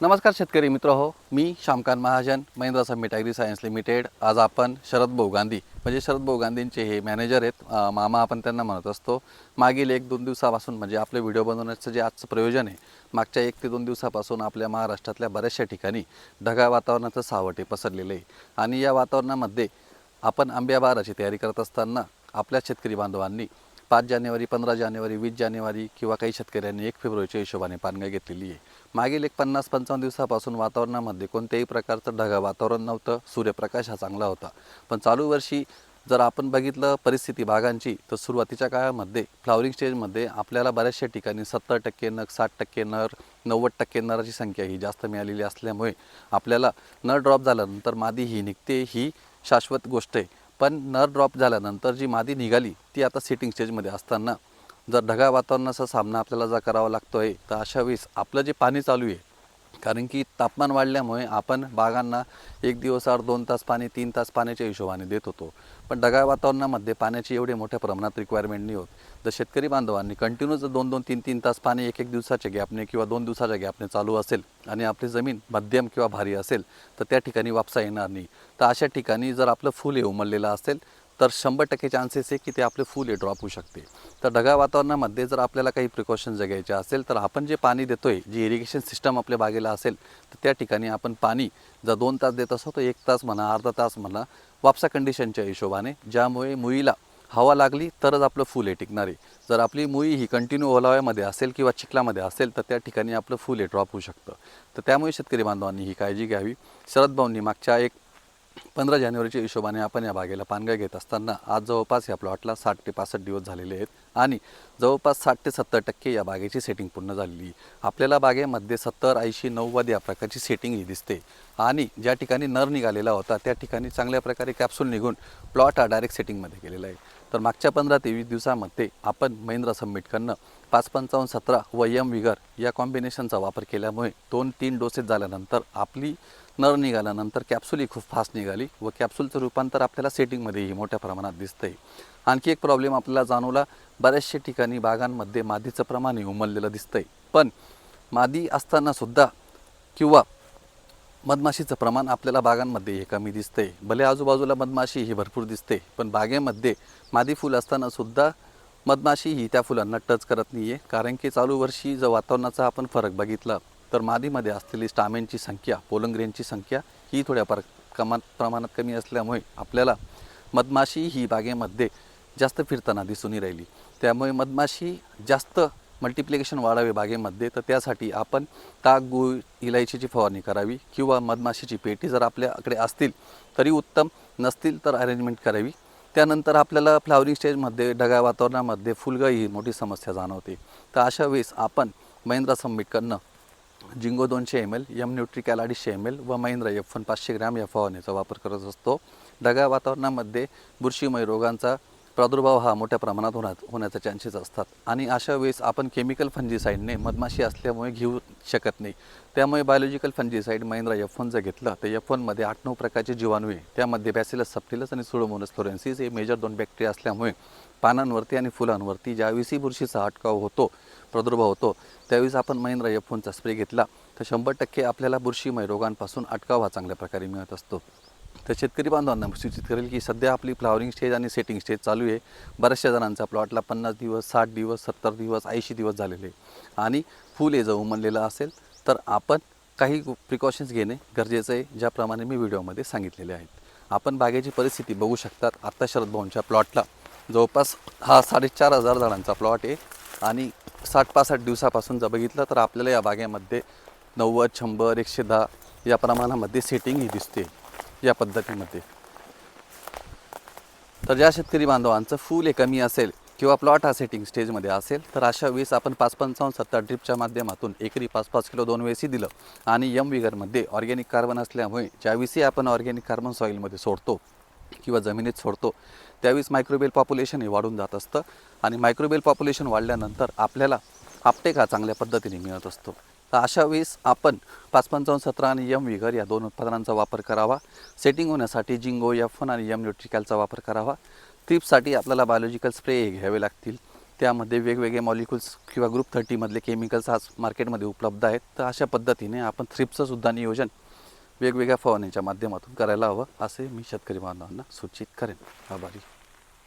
नमस्कार शेतकरी मित्र हो मी Shyamkant Mahajan Mahindra summit agri science limited आज आपण शरद भाऊ गांधी म्हणजे शरद भाऊ गांधींचे हे मॅनेजर आहेत. मामा आपण त्यांना म्हणत असतो मागील एक दोन दिवसापासून म्हणजे आपले व्हिडिओ बनवण्याचं जे आजचं प्रयोजन आहे मागच्या एक ते दोन दिवसापासून आपल्या महाराष्ट्रातल्या बऱ्याचशा ठिकाणी ढगाळ वातावरणाचं सावटे पसरलेलं आहे. आणि या वातावरणामध्ये आपण आंब्या बाराची तयारी करत असताना आपल्या शेतकरी बांधवांनी पाच जानेवारी पंधरा जानेवारी वीस जानेवारी किंवा काही शेतकऱ्यांनी एक फेब्रुवारीच्या हिशोबाने पानगा घेतलेली आहे. मागील एक पन्नास पंचावन्न दिवसापासून वातावरणामध्ये कोणत्याही प्रकारचं ढगाळ वातावरण नव्हतं. सूर्यप्रकाश हा चांगला होता. पण चालू वर्षी जर आपण बघितलं परिस्थिती भागांची तर सुरुवातीच्या काळामध्ये फ्लावरिंग स्टेजमध्ये आपल्याला बऱ्याचशा ठिकाणी सत्तर टक्के नग साठ टक्के नर नव्वद टक्के नराची संख्या ही जास्त मिळालेली असल्यामुळे आपल्याला नर ड्रॉप झाल्यानंतर मादी ही निघते ही शाश्वत गोष्ट आहे. पण नर ड्रॉप झाल्यानंतर जी मादी निघाली ती आता सिटिंग स्टेजमध्ये असताना. जर ढगाळ वातावरणाचा सामना आपल्याला जर करावा लागतो आहे तर अशा वेळेस आपलं जे पाणी चालू आहे कारण की तापमान वाढल्यामुळे आपण बागांना एक दिवस दोन तास पाणी तीन तास पाण्याच्या हिशोबाने देत होतो. पण ढगाळ वातावरणामध्ये पाण्याची एवढी मोठ्या प्रमाणात रिक्वायरमेंट नाही होत. तर शेतकरी बांधवांनी कंटिन्यू जर दोन दोन तीन तीन तास पाणी एक एक दिवसाच्या गॅपने किंवा दोन दिवसाच्या गॅपने चालू असेल आणि आपली जमीन मध्यम किंवा भारी असेल तर त्या ठिकाणी वापसा येणार नाही. तर अशा ठिकाणी जर आपलं फुल हे उमललेलं असेल तर शंभर टक्के चान्सेस आहे की ते आपले फुल हे ड्रॉप होऊ शकते. तर ढगाळ वातावरणामध्ये जर आपल्याला काही प्रिकॉशन घ्यायचे असेल तर आपण जे पाणी देतो आहे जी इरिगेशन सिस्टम आपल्या बागेला असेल तर त्या ठिकाणी आपण पाणी जर दोन तास देत असो तर एक तास म्हणा अर्धा तास म्हणा वापसा कंडिशनच्या हिशोबाने ज्यामुळे मुळीला हवा लागली तरच आपलं फुल हे टिकणार आहे. जर आपली मुळी ही कंटिन्यू ओलाव्यामध्ये असेल किंवा चिखलामध्ये असेल तर त्या ठिकाणी आपलं फुल हे ड्रॉप होऊ शकतं. तर त्यामुळे शेतकरी बांधवांनी ही काळजी घ्यावी. शरद भाऊंनी मागच्या एक पंधरा जानेवारीच्या हिशोबाने आपण या बागेला पानगळ घेत असताना आज जवळपास या प्लॉटला साठ ते पासष्ट दिवस झालेले आहेत. आणि जवळपास साठ ते सत्तर टक्के या बागेची सेटिंग पूर्ण झालेली. आपल्याला बागेमध्ये सत्तर ऐंशी नव्वद या प्रकारची सेटिंग ही दिसते. आणि ज्या ठिकाणी नर निघालेला होता त्या ठिकाणी चांगल्या प्रकारे कॅप्सूल निघून प्लॉट हा डायरेक्ट सेटिंगमध्ये गेलेला आहे. तर मागच्या पंधरा ते वीस दिवसामध्ये आपण महिंद्रा सब्मिटकडनं पाच पंचावन्न सतरा व यम विगर या कॉम्बिनेशनचा वापर केल्यामुळे दोन तीन डोसेस झाल्यानंतर आपली नर निघाल्यानंतर कॅप्सूल ही खूप फास्ट निघाली व कॅप्सूलचं रूपांतर आपल्याला सेटिंगमध्येही मोठ्या प्रमाणात दिसतंय. आणखी एक प्रॉब्लेम आपल्याला जाणवला. बऱ्याचशा ठिकाणी बागांमध्ये मादीचं प्रमाण हे उमललेलं आहे पण मादी असताना सुद्धा किंवा मधमाशीचं प्रमाण आपल्याला बागांमध्ये हे कमी दिसते भले आजूबाजूला मधमाशी ही भरपूर दिसते पण बागेमध्ये मादी फुल असताना सुद्धा मधमाशी ही त्या फुलांना टच करत नाही आहे कारण की चालू वर्षी जर वातावरणाचा आपण फरक बघितला तर मादीमध्ये असलेली स्टामेनची संख्या पोलंग्रेनची संख्या ही थोड्या पर कमात प्रमाणात कमी असल्यामुळे आपल्याला मधमाशी ही बागेमध्ये जास्त फिरताना दिसून राहिली. त्यामुळे मधमाशी जास्त मल्टिप्लिकेशन वाढावे बागेमध्ये तर त्यासाठी आपण ताक गुळ इलायचीची फवारणी करावी किंवा मधमाशीची पेटी जर आपल्याकडे असतील तरी उत्तम. नसतील तर अरेंजमेंट करावी. त्यानंतर आपल्याला फ्लावरिंग स्टेजमध्ये ढगाळ वातावरणामध्ये फुलगळी ही मोठी समस्या जाणवते. तर अशा वेळेस आपण महिंद्रा सब्मिटकडनं जिंगो दोनशे एम एल यम न्यूट्रिकॅल अडीचशे एम एल व महिंद्रा एफ वन पाचशे ग्रॅम या फवारणीचा वापर करत असतो. ढगाळ वातावरणामध्ये बुरशीमय रोगांचा प्रादुर्भाव हा मोठ्या प्रमाणात होणार होण्याचे चान्सेस असतात. आणि अशा वेळेस आपण केमिकल फंजीसाईडने मधमाशी असल्यामुळे घेऊ शकत नाही. त्यामुळे biological fungicide Mahindra F one जर घेतलं तर एफ वनमध्ये आठ नऊ प्रकारचे जीवाणू आहे. त्यामध्ये बॅसिलस सप्टिलस आणि सुडोमोनस फ्लोरेन्सिस हे मेजर दोन बॅक्टेरिया असल्यामुळे पानांवरती आणि फुलांवरती ज्यावेळेसही बुरशीचा अटकाव होतो प्रादुर्भाव होतो त्यावेळेस आपण महिंद्रा एफ वनचा स्प्रे घेतला तर शंभर टक्के आपल्याला बुरशीमय रोगांपासून अटकाव हा चांगल्या प्रकारे मिळत असतो. तर शेतकरी बांधवांना सूचित करेल की सध्या आपली फ्लावरिंग स्टेज आणि सेटिंग स्टेज चालू आहे. बऱ्याचशा जणांचा प्लॉटला पन्नास दिवस साठ दिवस सत्तर दिवस ऐंशी दिवस झालेले आहे. आणि फुल हे जर उमललेलं असेल तर आपण काही प्रिकॉशन्स घेणे गरजेचं आहे ज्याप्रमाणे मी व्हिडिओमध्ये सांगितलेले आहेत. आपण बागेची परिस्थिती बघू शकतात. आत्ता शरद भवनच्या प्लॉटला जवळपास हा साडेचार हजार झाडांचा प्लॉट आहे. आणि साठ पासष्ट दिवसापासून जर बघितलं तर आपल्याला या बागेमध्ये नव्वद शंभर एकशे दहा या प्रमाणामध्ये सेटिंग ही दिसते. या पद्धतीमध्ये. तर ज्या शेतकरी बांधवांचं फूल हे कमी असेल किंवा प्लॉट हा सेटिंग स्टेजमध्ये असेल तर अशा वेळेस आपण पाच पंचावन्न सत्तर ड्रिपच्या माध्यमातून एकरी पाच पाच किलो दोन वेळेसही दिलं आणि यम विगरमध्ये ऑर्गॅनिक कार्बन असल्यामुळे ज्यावेळेसही आपण ऑर्गॅनिक कार्बन सॉईलमध्ये सोडतो किंवा जमिनीत सोडतो त्यावेळेस मायक्रोबेल पॉप्युलेशन हे वाढून जात असतं आणि मायक्रोबेल पॉप्युलेशन वाढल्यानंतर आपल्याला आपटेक हा चांगल्या पद्धतीने मिळत असतो. तर अशा वेळेस आपण पाच पंचावन्न सतरा आणि यम विगर या दोन उत्पादनांचा वापर करावा. सेटिंग होण्यासाठी जिंगो एफ वन आणि यम न्यूट्रिकॅलचा वापर करावा. ट्रिपसाठी आपल्याला बायोलॉजिकल स्प्रे घ्यावे लागतील. त्यामध्ये वेगवेगळे मॉलिक्युल्स किंवा ग्रुप थर्टीमधले केमिकल्स आज मार्केटमध्ये उपलब्ध आहेत. तर अशा पद्धतीने आपण थ्रिप्संसुद्धा नियोजन वेगवेगळ्या फवारणीच्या माध्यमातून करायला हवं असे मी शेतकरी बांधवांना सूचित करेन. आभारी.